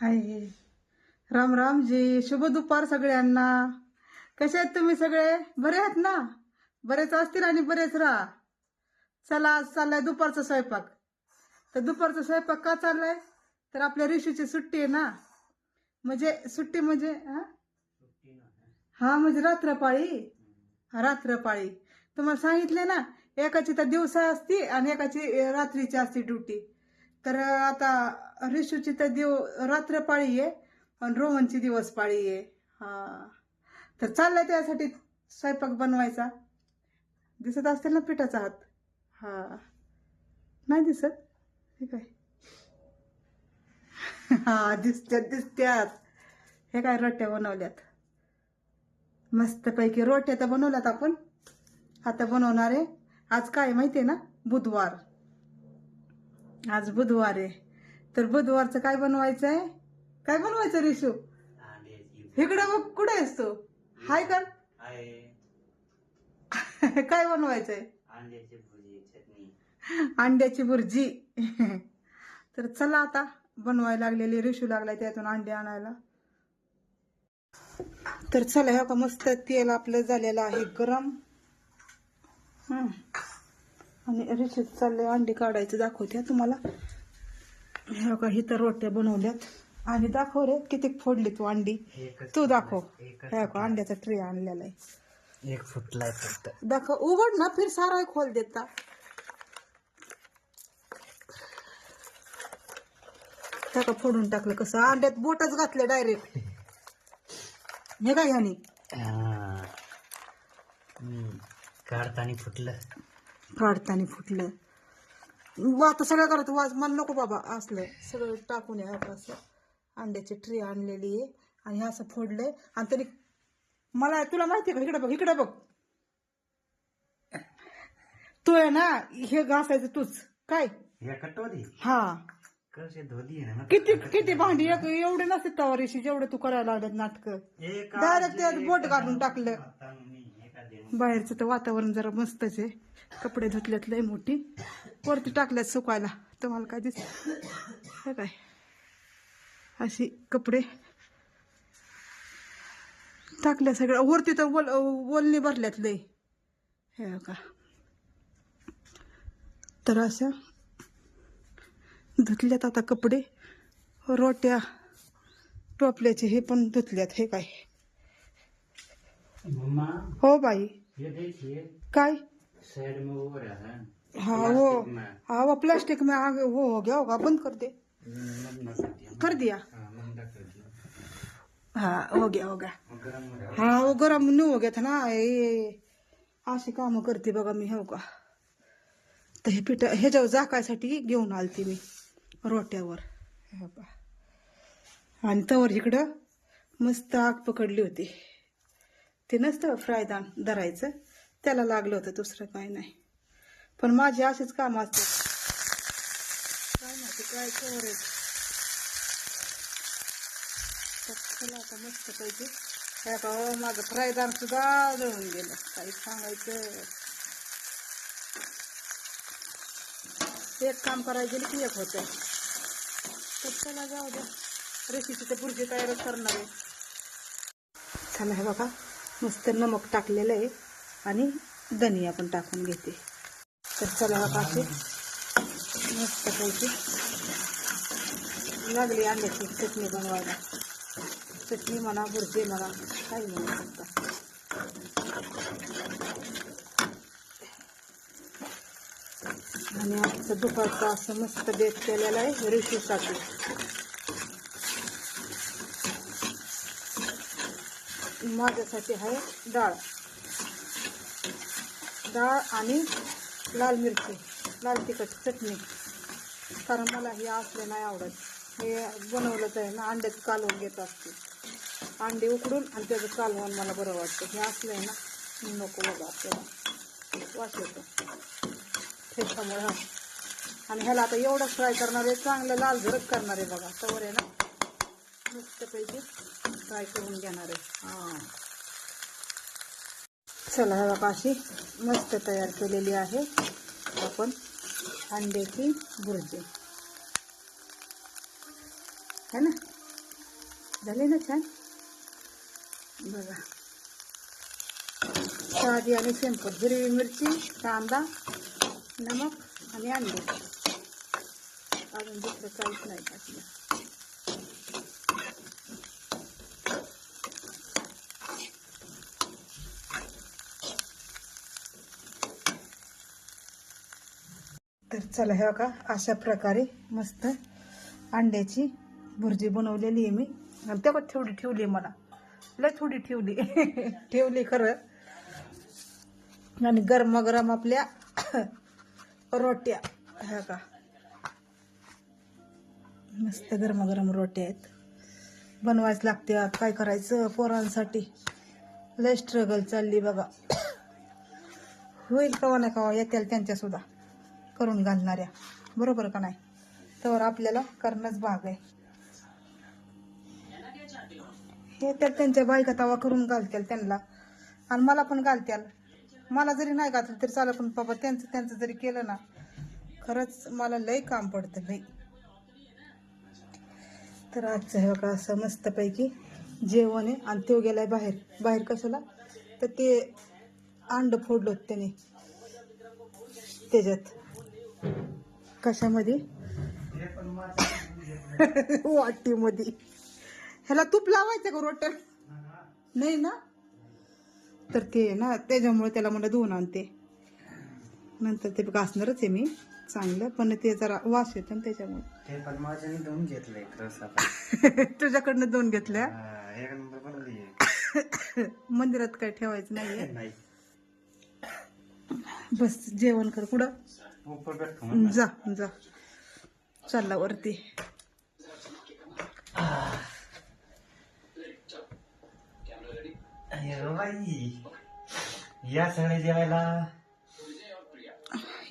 हाय. राम रामजी शुभ दुपार सगळ्यांना. कसे आहेत तुम्ही सगळे? बरे आहेत ना? बरेच असतील आणि बरेच राहा. चला आज चाललाय दुपारचा स्वयंपाक. तर दुपारचा स्वयंपाक का चाललाय? तर आपल्या ऋषीची सुट्टी आहे ना? म्हणजे सुट्टी म्हणजे हा? हा म्हणजे रात्रपाळी? रात्रपाळी. तुम्हाला सांगितले ना एकाची तर दिवसा असती आणि एकाची रात्रीची असती ड्युटी. तर आता रिशूची तर दिव रात्र पाळी आहे आणि रोहनची दिवस पाळी आहे. हा. तर चाललाय त्यासाठी स्वयंपाक बनवायचा. दिसत असतील ना पिठाचा हात? हा. नाही दिसत? हे काय? हा दिसत्यात दिसत्यात. हे काय रोट्या बनवल्यात? मस्तपैकी रोट्या तर बनवल्यात आपण. आता बनवणार आहे. आज काय माहिती आहे ना? बुधवार. आज बुधवार आहे. तर बुधवारचं काय बनवायचं आहे काय बनवायचं रिशू? इकडे बघ कुठे आहेस तू? हाय कर काय बनवायचंय? अंड्याची भुर्जी तर चला आता बनवायला लागलेली रिशू लागलाय त्यातून अंडे आणायला. तर चला हे का मस्त तेल आपलं झालेलं आहे गरम. हं. आणि रिशू चाललंय अंडे काढायचं दाखवते हं तुम्हाला. हे का इथं रोट्या बनवल्यात. आणि दाखव रे किती फोडली तू अंडी. तू दाखव. हे का अंड्याचा ट्रे आणलेला आहे. एक फुटलाय फक्त. दाखव उघड ना फिर सारा खोल देता. टाका फोडून टाकलं कसं. अंड्यात बोटच घातलं डायरेक्ट हे काय ह्यानी. काढताना फुटलं. काढताना फुटलं. वा आता सगळं करत वाज मला नको बाबा असलं. सगळं टाकून या असं. अंड्याची ट्रे आणलेली आहे आणि हे असं फोडलंय. आणि तरी मला तुला माहिती आहे का? इकडे बघ इकडे बघ. तू आहे ना हे घासायचं तूच. काय? हा किती किती भांडी एवढे नसते तवारीशी जेवढे तू करायला लागलेत नाटक. डायरेक्ट बोट काढून टाकलं. बाहेरचं तर वातावरण जरा मस्तच आहे. कपडे धुतल्यात लय मोठी. वरती टाकल्यात सुकायला तुम्हाला काय दिस हे काय? अशी कपडे. टाकल्या सगळ्या. वरती तर वल वलनी भरल्यात लय. हे का तर अशा. धुतल्यात आता कपडे. रोट्या. टोपल्याचे हे पण धुतल्यात. हे काय? हो बाई. ये देखिए काय? साइड में वो रहा. है हाँ. वो प्लास्टिक में। हाँ वो प्लास्टिक में. आगे वो हो गया होगा बंद कर दे कर दिया. हाँ हाँ हो गया हो गरम हो हाँ वो गरम नहीं हो गया था ना. ये अशी कामं करते बघा मी हो का. तर हे पिठ ह्याच्यावर झाकायसाठी घेऊन आलती मी रोट्यावर. हो आणि तवर इकडं मस्त आग पकडली होती. ते नसतं फ्रायदान धरायचं. त्याला लागलं होतं दुसरं काही नाही. पण माझी अशीच काम असते काय माहिती काय कवर चला आता मस्त पाहिजे काय का माझं फ्रायदान सुद्धा जळून गेलं. काही सांगायचं. एक काम करायला की एक होतं. तर चला जाऊ द्या. रेसिपी तर पुढची तयारच करणार आहे. चला हे बघा. मस्त नमक टाकलेलं आहे. आणि धनिया पण टाकून घेते. तर चला बघा मस्त पाहिजे लागली अंड्याची चटणी बनवायला. चटणी म्हणा भुर्जी म्हणा काही म्हणू शकता आणि आजचं दुपारचं असं मस्त बेत केलेलं आहे ऋषीसाठी. माझ्यासाठी आहे डाळ. डाळ आणि लाल मिरची लाल तिखट चटणी. कारण मला हे असलं नाही आवडत. हे बनवलं तर ना अंड्याचं कालवण घेत असते. अंडे उकडून आणि त्याचं कालवण मला बरं वाटतं. हे असलं आहे ना नको बघा आपल्याला. वास येतो. त्याच्यामुळे आणि ह्याला आता एवढं फ्राय करणार आहे चांगलं लाल झरक करणार आहे बघा. तवर आहे ना मस्तपैकी फ्राय करून घेणार आहे. हां. चला हे बघा अशी मस्त तयार केलेली आहे आपण अंड्याची भुर्जी. है ना? झाले ना छान? बघा. साधी आणि सिंपल हिरवी मिरची कांदा नमक आणि अंडे. अजून दुसरं काहीच नाही टाकलं. तर चला हे का अशा प्रकारे मस्त अंड्याची भुर्जी बनवलेली आहे मी. आणि तेव्हा थोडी ठेवली आहे मला. लय थोडी ठेवली. ठेवली खरं. आणि गरमागरम आपल्या रोट्या. ह्या का मस्त गरमागरम रोट्या आहेत. बनवायच लागते काय करायचं? पोरांसाठी लय स्ट्रगल चालली बघा. होईल कवा ना कवा येतील त्यांच्यासुद्धा. करून घालणाऱ्या. बरोबर का नाही? तर आपल्याला करणंच भाग आहे. हे तर त्यांच्या बायका तवा करून घालतील त्यांना. आणि मला पण घालत्याल मला जरी नाही घातलं तरी चालेल पण बाबा त्यांचं त्यांचं जरी केलं ना खरंच मला लय काम पडतं लय तर आजचं हे बघा असं मस्तपैकी जेवण आहे आणि तो गेलाय बाहेर. बाहेर कशाला? तर ते अंड फोडलं होतं त्याने. त्याच्यात. कशामध्ये? वाटीमध्ये. ह्याला तूप लावायचं का रोटर? नाही ना? तर ते ना त्याच्यामुळे त्याला मला धुवून आणते. नंतर ते घासणारच आहे मी चांगलं पण ते जरा वास येतो ना त्याच्यामुळे. दोन घेतलंय तुझ्याकडनं दोन घेतल्या? एक नंबर बनवली मंदिरात काय ठेवायचं नाहीये? नाही. बस जेवण कर कुठं. जा जा. चालला वरती. या सगळे जेवायला?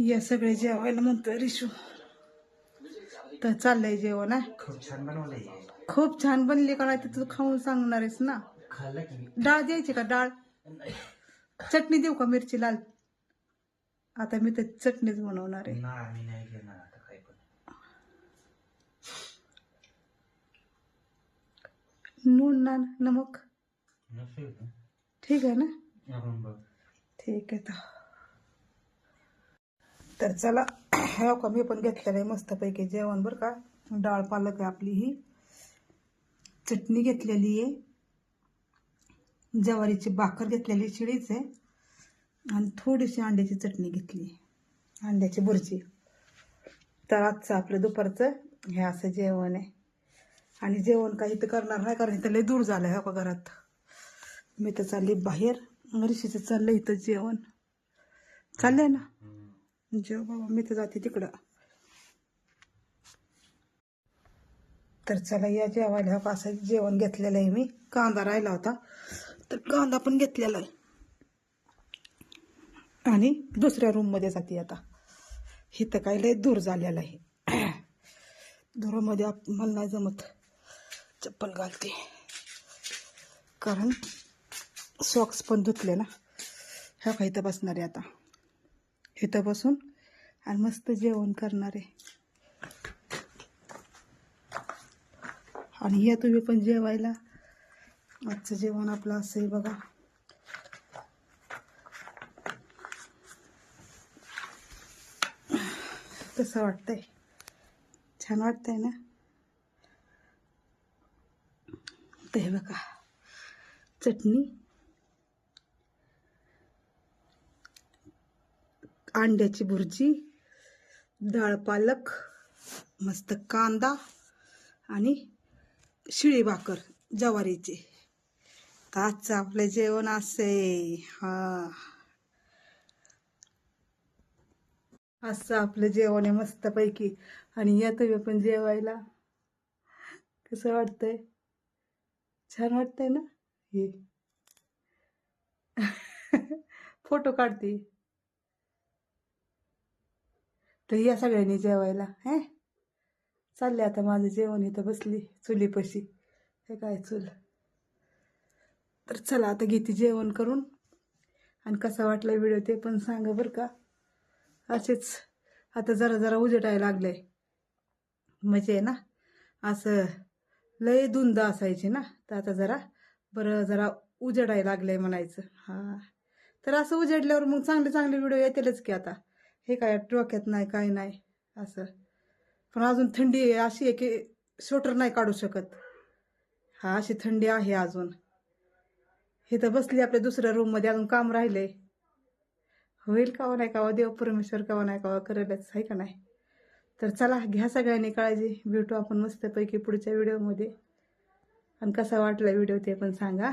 या सगळे जेवायला म्हणतोय रिशू. तर चाललंय जेवण. खूप छान बनवलंय. खूप छान बनली का नाही तू खाऊन सांगणार आहेस ना? खाल्लं की डाळ द्यायची का डाळ? चटणी देऊ का मिरची लाल? आता मी तर चटणीच बनवणार आहे. ना मी नाही घेणार आता काय पण. नून ना नमक. नसेल का? ठीक आहे ना? आपण बघ. ठीक आहे तर. तर चला हो का मी पण घेतलेलं आहे मस्तपैकी जेवण बरं का. डाळ पालक आहे आपली ही. चटणी घेतलेली आहे. ज्वारीची भाकर घेतलेली शिळीच आहे. आणि थोडीशी अंड्याची चटणी घेतली. अंड्याची भुर्जी तर आजचं आपलं दुपारचं हे असं जेवण आहे. आणि जेवण काही तर करणार नाही कारण इथं लय दूर झालं आहे हो का घरात. मी तर चालली बाहेर. ऋषीचं चाललं इथं जेवण. चाललंय ना? जेव बाबा मी तर जाते तिकडं. तर चला या जेवायला हो असं जेवण घेतलेलं आहे मी. कांदा राहिला होता. तर कांदा पण घेतलेला आहे. आणि दुसऱ्या रूममध्ये जाते आता. इथं काय लय दूर झालेलं आहे. दुरामध्ये आप मला नाही जमत. चप्पल घालते. कारण सॉक्स पण धुतले ना. ह्या का इथं बसणार आहे आता. इथं बसून आणि मस्त जेवण करणार आहे. आणि या तुम्ही पण जेवायला. आजचं जेवण आपलं असेल बघा. कसं वाटतंय? छान वाटतंय ना? ते हे बघा. चटणी. अंड्याची भुर्जी. डाळ पालक. मस्त कांदा. आणि शिळी भाकर ज्वारीची. आजचं आपलं जेवण असे हा. असं आपलं जेवण आहे मस्तपैकी. आणि या तुम्ही पण जेवायला. कसं वाटतंय? छान वाटतंय ना? हे. फोटो काढते. तर या सगळ्यांनी जेवायला हे? चालले आता माझं जेवण इथं बसली चुलीपाशी. हे काय चूल? तर चला आता घेते जेवण करून. आणि कसा वाटला व्हिडिओ ते पण सांगा बरं का. असेच. आता जरा जरा उजेडायला लागलंय. म्हणजे आहे ना असं लय धुंद असायची ना तर आता जरा बरं जरा उजेडायला लागलंय म्हणायचं. हां. तर असं उजेडल्यावर मग चांगले चांगले व्हिडिओ येतीलच की आता. हे काय डोक्यात नाही काय नाही असं. पण अजून थंडी अशी आहे की स्वेटर नाही काढू शकत. हा अशी थंडी आहे अजून. हे तर बसली आपल्या दुसऱ्या रूममध्ये अजून काम राहिलंय. होईल कावा हो नाही कावा हो? देव परमेश्वर कावा हो नाही कावा करेलच आहे का नाही? तर चला घ्या सगळ्यांनी काळजी. भेटू आपण मस्तपैकी पुढच्या व्हिडिओमध्ये आणि कसा वाटला व्हिडिओ ते पण सांगा.